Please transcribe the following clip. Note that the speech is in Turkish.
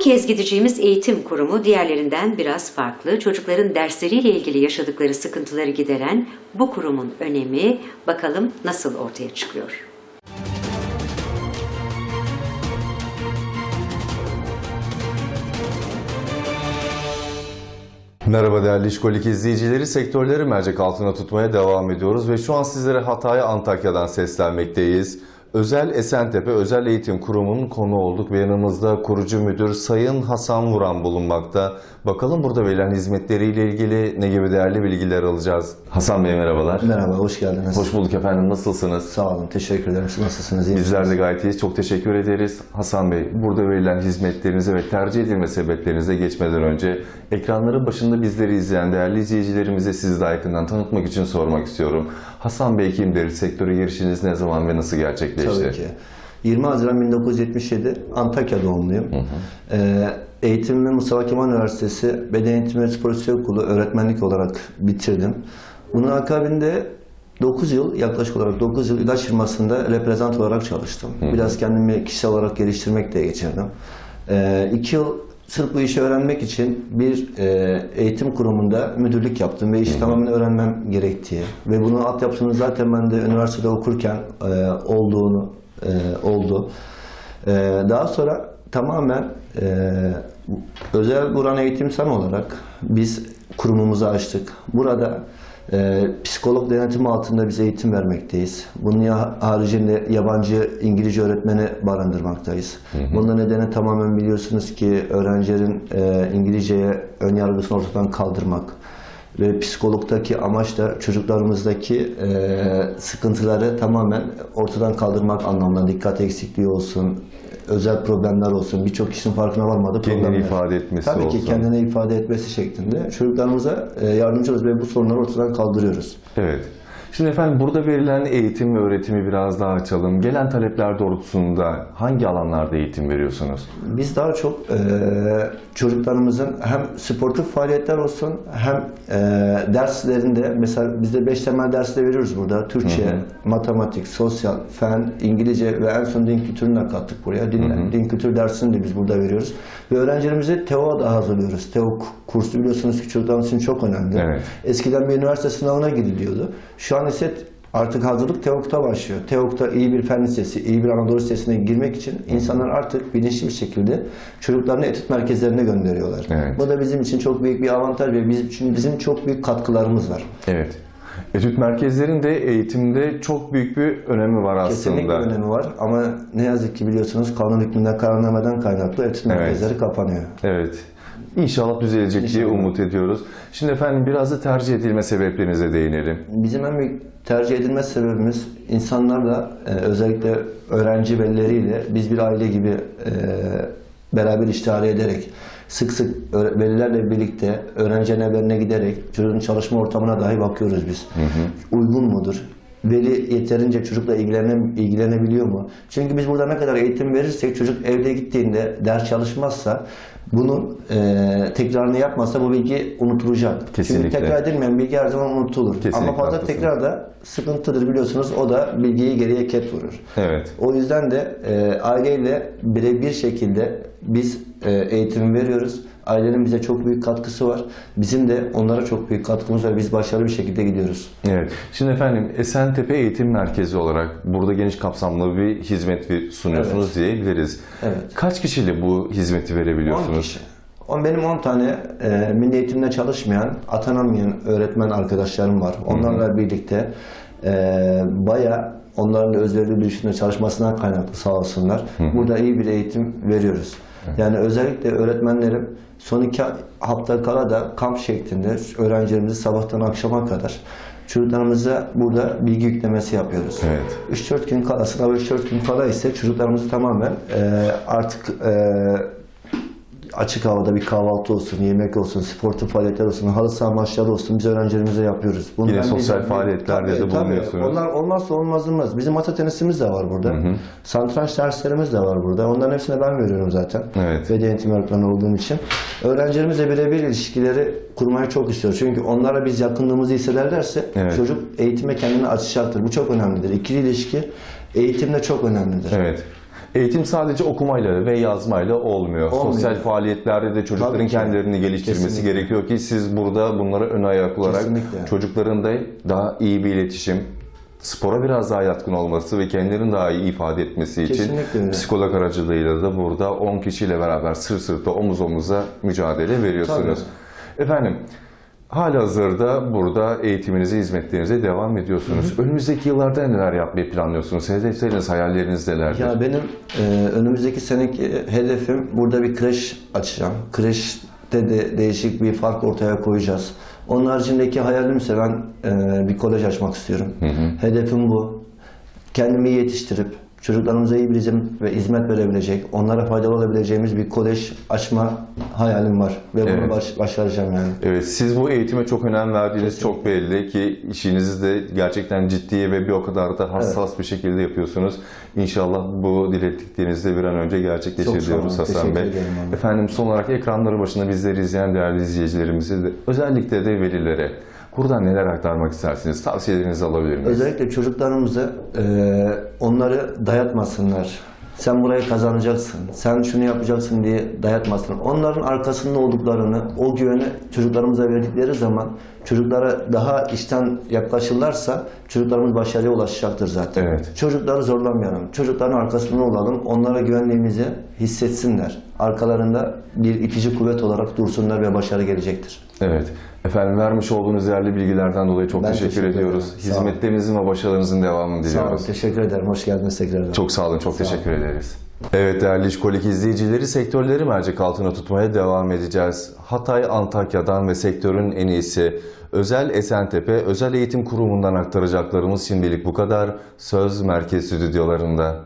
kez gideceğimiz eğitim kurumu diğerlerinden biraz farklı. Çocukların dersleriyle ilgili yaşadıkları sıkıntıları gideren bu kurumun önemi bakalım nasıl ortaya çıkıyor. Merhaba değerli İşkolik izleyicileri. Sektörleri mercek altına tutmaya devam ediyoruz ve şu an sizlere Hatay Antakya'dan seslenmekteyiz. Özel Esentepe Özel Eğitim Kurumu'nun konu olduk ve yanımızda kurucu müdür Sayın Hasan Vuran bulunmakta. Bakalım burada verilen hizmetleriyle ilgili ne gibi değerli bilgiler alacağız. Hasan Bey merhabalar. Merhaba, hoş geldiniz. Hoş bulduk efendim. Nasılsınız? Sağ olun, teşekkür ederim. Siz nasılsınız? İyi Bizler de gayet iyiyiz. Çok teşekkür ederiz. Hasan Bey, burada verilen hizmetlerinize ve tercih edilme sebeplerinize geçmeden önce ekranların başında bizleri izleyen değerli izleyicilerimize sizi daha yakından tanıtmak için sormak istiyorum. Hasan Bey kimdir? Sektöre girişiniz ne zaman ve nasıl gerçekleşti? Tabii ki. 20 Haziran 1977 Antakya doğumluyum. Ee, eğitimimi Mustafa Kemal Üniversitesi Beden Eğitimi ve Spor Okulu öğretmenlik olarak bitirdim. Bunun akabinde 9 yıl, yaklaşık olarak 9 yıl ilaç firmasında reprezent olarak çalıştım. Biraz kendimi kişisel olarak geliştirmek de geçirdim. 2 yıl sırf bu işi öğrenmek için bir e, eğitim kurumunda müdürlük yaptım ve işi tamamen öğrenmem gerektiği ve bunun altyapısını zaten ben de üniversitede okurken e, olduğunu e, oldu. E, daha sonra tamamen e, özel Buran Eğitimsel olarak biz kurumumuzu açtık. Burada e, psikolog denetimi altında biz eğitim vermekteyiz. Bunun ya- haricinde yabancı İngilizce öğretmeni barındırmaktayız. Bunun nedeni tamamen biliyorsunuz ki öğrencilerin e, İngilizceye ön yargısını ortadan kaldırmak ve psikologdaki amaç da çocuklarımızdaki e, sıkıntıları tamamen ortadan kaldırmak anlamında dikkat eksikliği olsun, özel problemler olsun, birçok kişinin farkına varmadığı Kendini problemler. ifade etmesi Tabii olsun. ki kendini ifade etmesi şeklinde çocuklarımıza e, yardımcı oluyoruz ve bu sorunları ortadan kaldırıyoruz. Evet. Şimdi efendim burada verilen eğitim ve öğretimi biraz daha açalım. Gelen talepler doğrultusunda hangi alanlarda eğitim veriyorsunuz? Biz daha çok e, çocuklarımızın hem sportif faaliyetler olsun hem e, derslerinde mesela bizde 5 temel ders de veriyoruz burada. Türkçe, matematik, sosyal, fen, İngilizce ve en son din kültürünü de kattık buraya. Din, din kültür dersini de biz burada veriyoruz. Ve öğrencilerimizi TEO'a da hazırlıyoruz. TEO kursu biliyorsunuz ki çocuklarımız için çok önemli. Evet. Eskiden bir üniversite sınavına gidiliyordu. Şu an ise artık hazırlık TEOK'ta başlıyor. TEOK'ta iyi bir fen lisesi, iyi bir Anadolu Lisesi'ne girmek için insanlar artık bilinçli bir şekilde çocuklarını etüt merkezlerine gönderiyorlar. Evet. Bu da bizim için çok büyük bir avantaj ve bizim için bizim çok büyük katkılarımız var. Evet. Etüt merkezlerin de eğitimde çok büyük bir önemi var aslında. Kesinlikle önemi var ama ne yazık ki biliyorsunuz kanun hükmünden kararnameden kaynaklı etüt Evet. merkezleri kapanıyor. Evet. İnşallah düzelecek diye İnşallah. umut ediyoruz. Şimdi efendim biraz da tercih edilme sebeplerinize değinelim. Bizim en büyük tercih edilme sebebimiz insanlarla e, özellikle öğrenci velileriyle biz bir aile gibi e, beraber iştihar ederek sık sık velilerle birlikte öğrencinin evlerine giderek çocuğun çalışma ortamına dahi bakıyoruz biz. Uygun mudur? Veli yeterince çocukla ilgilene, ilgilenebiliyor mu? Çünkü biz burada ne kadar eğitim verirsek çocuk evde gittiğinde ders çalışmazsa bunun e, tekrarını yapmazsa bu bilgi unutulacak. Kesinlikle. Çünkü tekrar edilmeyen bilgi her zaman unutulur. Kesinlikle Ama fazla tekrar da sıkıntıdır biliyorsunuz. O da bilgiyi geriye ket vurur. Evet. O yüzden de e, aileyle birebir şekilde biz e, eğitim veriyoruz. Ailenin bize çok büyük katkısı var. Bizim de onlara çok büyük katkımız var. Biz başarılı bir şekilde gidiyoruz. Evet. Şimdi efendim Esentepe Eğitim Merkezi olarak burada geniş kapsamlı bir hizmet sunuyorsunuz diyebiliriz. Evet. Kaç kişiyle bu hizmeti 10 verebiliyorsunuz? kişi. On, benim 10 tane e, milli eğitimde çalışmayan, atanamayan öğretmen arkadaşlarım var. Onlarla birlikte e, baya onların da özverili bir üstünde çalışmasından kaynaklı sağ olsunlar. Burada iyi bir eğitim veriyoruz. Yani özellikle öğretmenlerim son iki hafta kala da kamp şeklinde öğrencilerimizi sabahtan akşama kadar çocuklarımıza burada bilgi yüklemesi yapıyoruz. Evet. 3-4 gün kala, sınava 3-4 gün kala ise çocuklarımızı tamamen e, artık e, açık havada bir kahvaltı olsun, yemek olsun, sportif faaliyetler olsun, halı saha maçları olsun biz öğrencilerimize yapıyoruz. Yine ben sosyal biz- faaliyetlerde de Tabii, tabii. bulunuyorsunuz. Onlar olmazsa olmazımız. Bizim masa tenisimiz de var burada. Satranç derslerimiz de var burada. Onların hepsini ben veriyorum zaten. Evet. Beden eğitimi öğretmeni olduğum için. Öğrencilerimizle birebir ilişkileri kurmayı çok istiyoruz. Çünkü onlara biz yakınlığımızı hissederlerse Evet. çocuk eğitime kendini açacaktır. Bu çok önemlidir. İkili ilişki eğitimde çok önemlidir. Evet. Eğitim sadece okumayla ve yazmayla olmuyor. Olmuyor. Sosyal faaliyetlerde de çocukların Tabii ki. kendilerini geliştirmesi Kesinlikle. gerekiyor ki siz burada bunlara ön ayak olarak Kesinlikle. çocukların da daha iyi bir iletişim, spora biraz daha yatkın olması ve kendilerini daha iyi ifade etmesi için Kesinlikle psikolog aracılığıyla da burada 10 kişiyle beraber sır sırta omuz omuza mücadele veriyorsunuz. Efendim Halihazırda burada eğitiminize, hizmetlerinize devam ediyorsunuz. Önümüzdeki yıllarda neler yapmayı planlıyorsunuz? Hedefleriniz, hayalleriniz nelerdir? Ya benim e, önümüzdeki seneki hedefim burada bir kreş açacağım. Kreşte de değişik bir fark ortaya koyacağız. Onun haricindeki hayalimse ben e, bir kolej açmak istiyorum. Hedefim bu. Kendimi yetiştirip çocuklarımıza iyi bir hizmet ve hizmet verebilecek, onlara faydalı olabileceğimiz bir kolej açma hayalim var. Ve bunu Evet. baş- başaracağım yani. Evet, siz bu eğitime çok önem verdiğiniz çok belli ki işinizi de gerçekten ciddi ve bir o kadar da hassas bir şekilde yapıyorsunuz. İnşallah bu dileklerinizi de bir an önce gerçekleşir Çok sağ olun, diyoruz Hasan teşekkür Bey. ederim abi. Efendim son olarak ekranları başında bizleri izleyen değerli izleyicilerimize de özellikle de velilere buradan neler aktarmak istersiniz? Tavsiyelerinizi alabilir miyiz? Özellikle çocuklarımızı e, onları dayatmasınlar. Sen burayı kazanacaksın, sen şunu yapacaksın diye dayatmasın. Onların arkasında olduklarını, o güveni çocuklarımıza verdikleri zaman çocuklara daha işten yaklaşırlarsa çocuklarımız başarıya ulaşacaktır zaten. Evet. Çocukları zorlamayalım, çocukların arkasında olalım, onlara güvenliğimizi hissetsinler. Arkalarında bir itici kuvvet olarak dursunlar ve başarı gelecektir. Evet. Efendim vermiş olduğunuz değerli bilgilerden dolayı çok Ben teşekkür, teşekkür ederim. ediyoruz. Sağ olun. Hizmetlerinizin ve başarılarınızın devamını Sağ olun, diliyoruz. teşekkür ederim. Hoş geldiniz tekrardan. Çok sağ olun, çok teşekkür ederiz. Evet değerli İşkolik izleyicileri sektörleri mercek altına tutmaya devam edeceğiz. Hatay, Antakya'dan ve sektörün en iyisi Özel Esentepe Özel Eğitim Kurumu'ndan aktaracaklarımız şimdilik bu kadar. Söz Merkez Stüdyolarında.